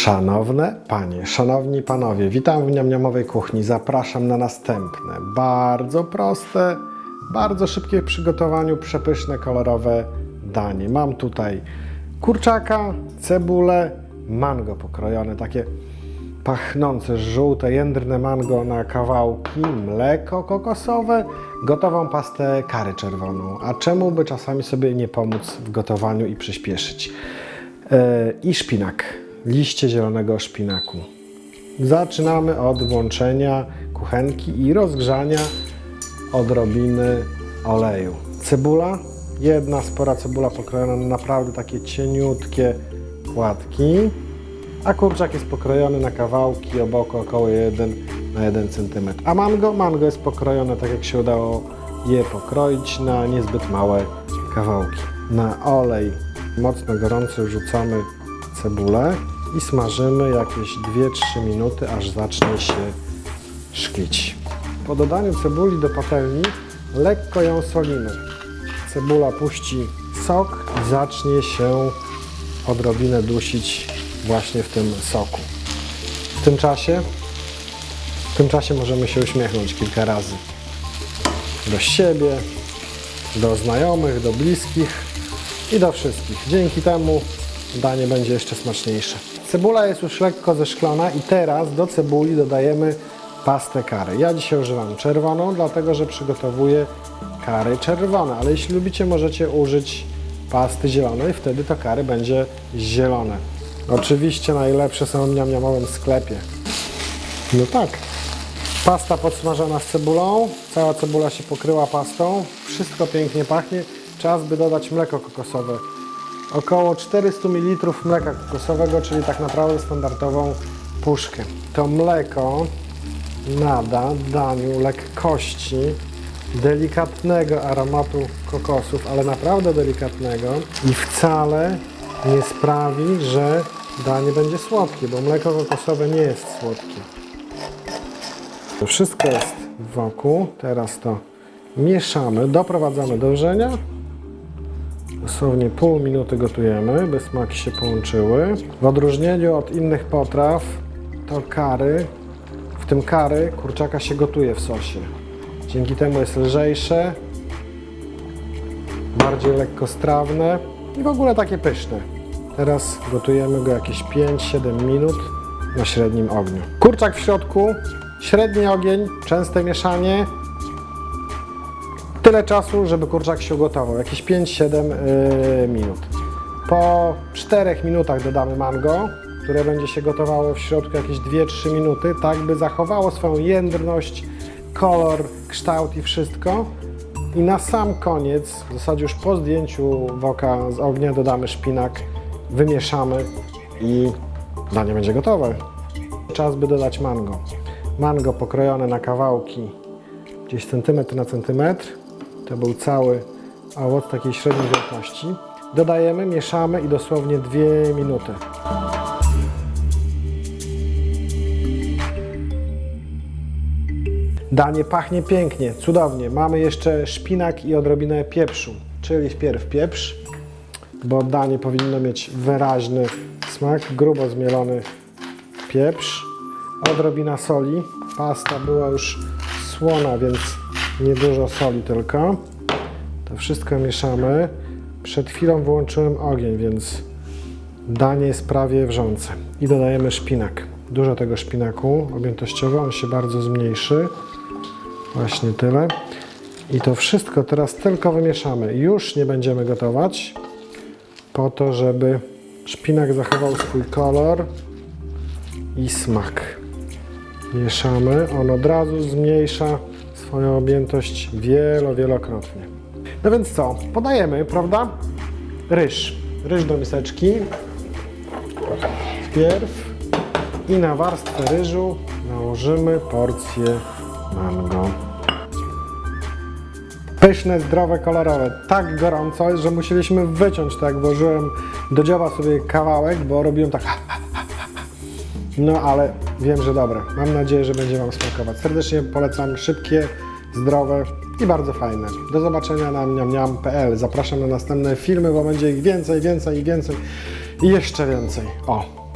Szanowne panie, szanowni panowie, witam w niamniamowej kuchni. Zapraszam na następne, bardzo proste, bardzo szybkie w przygotowaniu, przepyszne, kolorowe danie. Mam tutaj kurczaka, cebulę, mango pokrojone, takie pachnące, żółte, jędrne mango na kawałki, mleko kokosowe, gotową pastę kary czerwoną. A czemu by czasami sobie nie pomóc w gotowaniu i przyspieszyć? E, I szpinak, liście zielonego szpinaku. Zaczynamy od włączenia kuchenki i rozgrzania odrobiny oleju. Cebula, jedna spora cebula pokrojona na naprawdę takie cieniutkie płatki, a kurczak jest pokrojony na kawałki o boku około 1 na 1 cm. A mango? Mango jest pokrojone tak jak się udało je pokroić na niezbyt małe kawałki. Na olej mocno gorący wrzucamy cebulę i smażymy jakieś 2-3 minuty, aż zacznie się szklić. Po dodaniu cebuli do patelni lekko ją solimy. Cebula puści sok i zacznie się odrobinę dusić właśnie w tym soku. W tym czasie, w tym czasie możemy się uśmiechnąć kilka razy. Do siebie, do znajomych, do bliskich i do wszystkich. Dzięki temu danie będzie jeszcze smaczniejsze. Cebula jest już lekko zeszklona i teraz do cebuli dodajemy pastę kary. Ja dzisiaj używam czerwoną, dlatego że przygotowuję kary czerwone, ale jeśli lubicie możecie użyć pasty zielonej, wtedy to kary będzie zielone. Oczywiście najlepsze są w niamniamowym sklepie. No tak. Pasta podsmażona z cebulą, cała cebula się pokryła pastą, wszystko pięknie pachnie. Czas by dodać mleko kokosowe. Około 400 ml mleka kokosowego, czyli tak naprawdę standardową puszkę. To mleko nada daniu lekkości, delikatnego aromatu kokosów, ale naprawdę delikatnego i wcale nie sprawi, że danie będzie słodkie, bo mleko kokosowe nie jest słodkie. Wszystko jest wokół. Teraz to mieszamy, doprowadzamy do wrzenia. Dosłownie pół minuty gotujemy, by smaki się połączyły. W odróżnieniu od innych potraw, to kary, w tym kary kurczaka się gotuje w sosie. Dzięki temu jest lżejsze, bardziej lekkostrawne i w ogóle takie pyszne. Teraz gotujemy go jakieś 5-7 minut na średnim ogniu. Kurczak w środku, średni ogień, częste mieszanie. Tyle czasu, żeby kurczak się ugotował, jakieś 5-7 yy, minut. Po 4 minutach dodamy mango, które będzie się gotowało w środku jakieś 2-3 minuty, tak by zachowało swoją jędrność, kolor, kształt i wszystko. I na sam koniec, w zasadzie już po zdjęciu woka z ognia, dodamy szpinak, wymieszamy i danie będzie gotowe. Czas by dodać mango. Mango pokrojone na kawałki, gdzieś centymetr na centymetr. To był cały owoc takiej średniej wielkości. Dodajemy, mieszamy i dosłownie 2 minuty. Danie pachnie pięknie, cudownie. Mamy jeszcze szpinak i odrobinę pieprzu, czyli wpierw pieprz, bo danie powinno mieć wyraźny smak, grubo zmielony pieprz, odrobina soli. Pasta była już słona, więc niedużo soli tylko. To wszystko mieszamy. Przed chwilą wyłączyłem ogień, więc danie jest prawie wrzące. I dodajemy szpinak. Dużo tego szpinaku objętościowo, on się bardzo zmniejszy. Właśnie tyle. I to wszystko teraz tylko wymieszamy. Już nie będziemy gotować, po to, żeby szpinak zachował swój kolor i smak. Mieszamy. On od razu zmniejsza swoją objętość wielo, wielokrotnie. No więc co? Podajemy, prawda? Ryż. Ryż do miseczki. Wpierw i na warstwę ryżu nałożymy porcję mango. Pyszne, zdrowe, kolorowe. Tak gorąco, że musieliśmy wyciąć to, jak włożyłem do dzioba sobie kawałek, bo robiłem tak. No ale wiem, że dobre. Mam nadzieję, że będzie Wam smakować. Serdecznie polecam szybkie, zdrowe i bardzo fajne. Do zobaczenia na mniamniam.pl. Zapraszam na następne filmy, bo będzie ich więcej, więcej i więcej i jeszcze więcej. O!